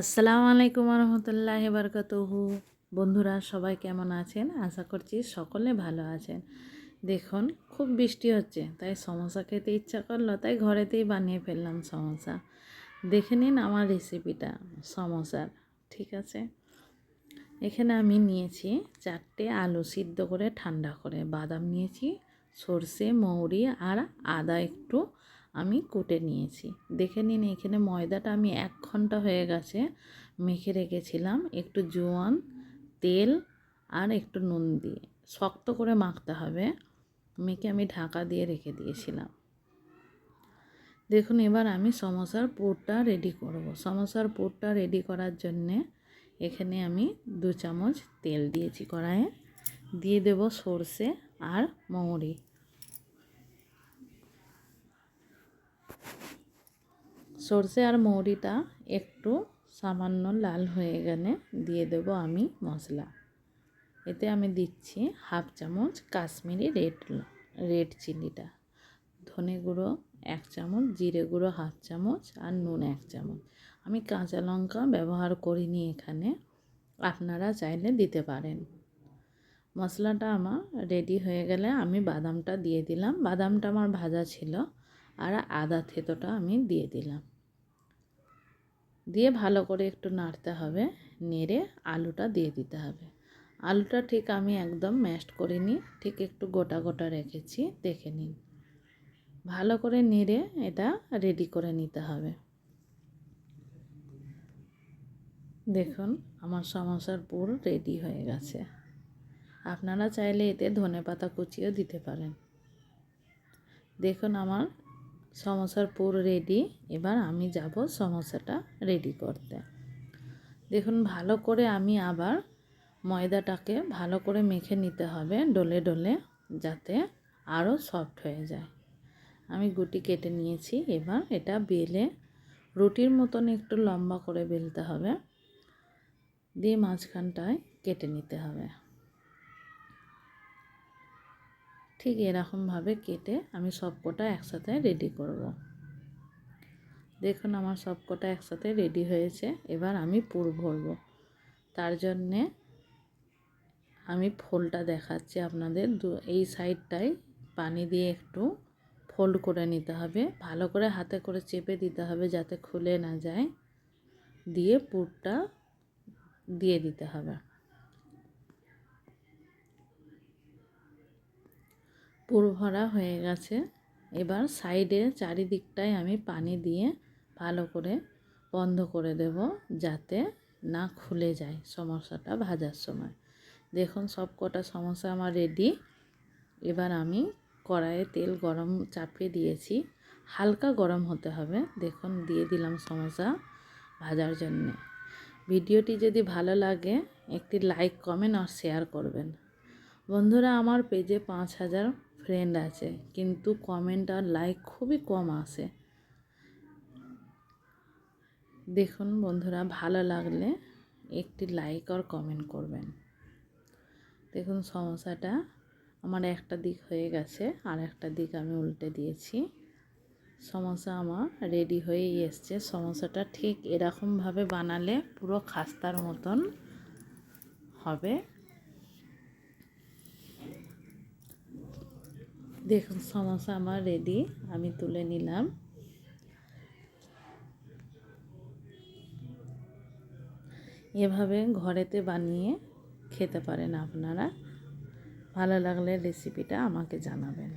আসসালামু আলাইকুম রহমতুল্লাহ বারকাতুহু। বন্ধুরা, সবাই কেমন আছেন? আশা করছি সকলে ভালো আছেন। দেখুন, খুব বৃষ্টি হচ্ছে, তাই সমোসা খেতে ইচ্ছা করল, তাই ঘরেতেই বানিয়ে ফেললাম সমোসা। দেখে নিন আমার রেসিপিটা সমোসার, ঠিক আছে? এখানে আমি নিয়েছি চারটে আলু সিদ্ধ করে ঠান্ডা করে, বাদাম নিয়েছি, সর্ষে, মৌরি আর আদা একটু আমি কুটে নিয়েছি। দেখে নিন, এখানে ময়দাটা আমি এক ঘণ্টা হয়ে গেছে মেখে রেখেছিলাম। একটু জোয়ান, তেল আর একটু নুন দিয়ে। শক্ত করে মাখতে হবে। মেখে আমি ঢাকা দিয়ে রেখে দিয়েছিলাম। দেখুন, এবার আমি সমোসার পুরটা রেডি করব। সমোসার পুরটা রেডি করার জন্যে এখানে আমি দু চামচ তেল দিয়েছি কড়াইয়ে। দিয়ে দেব সর্ষে আর মৌরি। সর্ষে আর মৌরিটা একটু সামান্য লাল হয়ে গেলে দিয়ে দেব আমি মশলা। এতে আমি দিচ্ছি হাফ চামচ কাশ্মীরি রেড রেড চিলিটা, ধনে গুঁড়ো এক চামচ, জিরে গুঁড়ো হাফ চামচ আর নুন এক চামচ। আমি কাঁচা লঙ্কা ব্যবহার করিনি এখানে, আপনারা চাইলে দিতে পারেন। মশলাটা আমার রেডি হয়ে গেলে আমি বাদামটা দিয়ে দিলাম। বাদামটা আমার ভাজা ছিল আর আদা থেতোটা আমি দিয়ে দিলাম। দিয়ে ভালো করে একটু নাড়তে হবে। নেড়ে আলুটা দিয়ে দিতে হবে। আলুটা ঠিক আমি একদম ম্যাশড করিনি ঠিক একটু গোটা গোটা রেখেছি। দেখে নিন। ভালো করে নেড়ে এটা রেডি করে নিতে হবে। দেখুন, আমার সমস্যার পুর রেডি হয়ে গেছে। আপনারা চাইলে এতে ধনে পাতা কুচিও দিতে পারেন। দেখুন আমার সমোসার পুর রেডি এবার আমি যাব সমোসাটা রেডি করতে। দেখুন, ভালো করে আমি আবার ময়দাটাকে ভালো করে মেখে নিতে হবে ডলে ডলে, যাতে আরও সফট হয়ে যায়। আমি গুটি কেটে নিয়েছি। এবার এটা বেলে রুটির মতন একটু লম্বা করে বেলতে হবে। দিয়ে মাঝখানটায় কেটে নিতে হবে। ঠিক এরকমভাবে কেটে আমি সবকটা একসাথে রেডি করব। দেখুন আমার সবকটা একসাথে রেডি হয়েছে, এবার আমি পুর ভরব। তার জন্যে আমি ফোলটা দেখাচ্ছি আপনাদের এই সাইডটায় পানি দিয়ে একটু ফোল্ড করে নিতে হবে। ভালো করে হাতে করে চেপে দিতে হবে যাতে খুলে না যায়। দিয়ে পুরটা দিয়ে দিতে হবে। পুর ভরা হয়ে গেছে। এবার সাইডে চারিদিকটায় আমি পানি দিয়ে ভালো করে বন্ধ করে দেব যাতে না খুলে যায় সমস্যাটা ভাজার সময়। দেখুন সব কটা সমস্যা আমার রেডি এবার আমি কড়াইয়ে তেল গরম চাপিয়ে দিয়েছি। হালকা গরম হতে হবে। দেখুন দিয়ে দিলাম সমস্যা ভাজার জন্যে। ভিডিওটি যদি ভালো লাগে, একটি লাইক কমেন্ট আর শেয়ার করবেন। বন্ধুরা, আমার পেজে পাঁচ হাজার ফ্রেন্ড আছে, কিন্তু কমেন্ট আর লাইক খুবই কম আসে। দেখুন বন্ধুরা, ভালো লাগলে একটি লাইক আর কমেন্ট করবেন। দেখুন সমস্যাটা, আমার একটা দিক হয়ে গেছে, আর একটা দিক আমি উল্টে দিয়েছি। সমস্যা আমার রেডি হয়েই এসছে, সমস্যাটা ঠিক এরকমভাবে বানালে পুরো খাস্তার মতন হবে। দেখুন সমস্যা আমার রেডি আমি তুলে নিলাম। এভাবে ঘরেতে বানিয়ে খেতে পারেন আপনারা। ভালো লাগলে রেসিপিটা আমাকে জানাবেন।